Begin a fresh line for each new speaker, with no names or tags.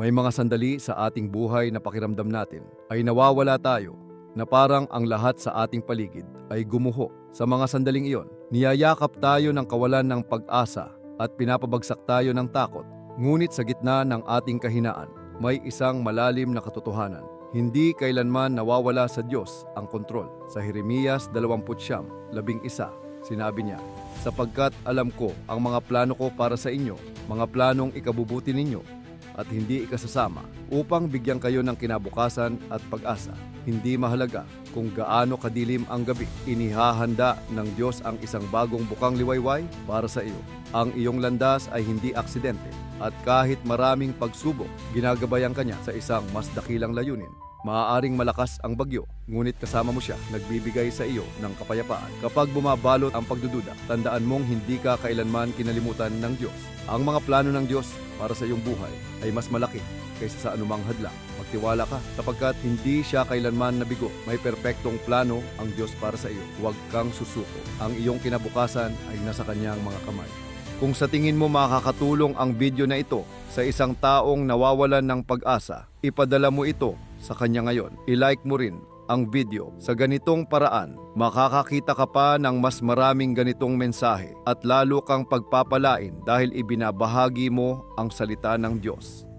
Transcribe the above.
May mga sandali sa ating buhay na pakiramdam natin ay nawawala tayo na parang ang lahat sa ating paligid ay gumuho. Sa mga sandaling iyon, niyayakap tayo ng kawalan ng pag-asa at pinapabagsak tayo ng takot. Ngunit sa gitna ng ating kahinaan, may isang malalim na katotohanan. Hindi kailanman nawawala sa Diyos ang kontrol. Sa Jeremias 20, labing isa, sinabi niya, Sapagkat alam ko ang mga plano ko para sa inyo, mga planong ikabubuti ninyo, at hindi ikasasama, upang bigyan kayo ng kinabukasan at pag-asa. Hindi mahalaga kung gaano kadilim ang gabi, inihahanda ng Diyos ang isang bagong bukang liwayway para sa iyo. Ang iyong landas ay hindi aksidente, at kahit maraming pagsubok, ginagabayan kanya sa isang mas dakilang layunin. Maaaring malakas ang bagyo, ngunit kasama mo siya, nagbibigay sa iyo ng kapayapaan. Kapag bumabalot ang pagdududa, tandaan mong hindi ka kailanman kinalimutan ng Diyos. Ang mga plano ng Diyos para sa iyong buhay ay mas malaki kaysa sa anumang hadlang. Magtiwala ka sapagkat hindi siya kailanman nabigo. May perpektong plano ang Diyos para sa iyo. Huwag kang susuko. Ang iyong kinabukasan ay nasa kanyang mga kamay. Kung sa tingin mo makakatulong ang video na ito sa isang taong nawawalan ng pag-asa, ipadala mo ito sa kanya ngayon. I-like mo rin ang video. Sa ganitong paraan, makakakita ka pa ng mas maraming ganitong mensahe at lalo kang pagpapalain dahil ibinabahagi mo ang salita ng Diyos.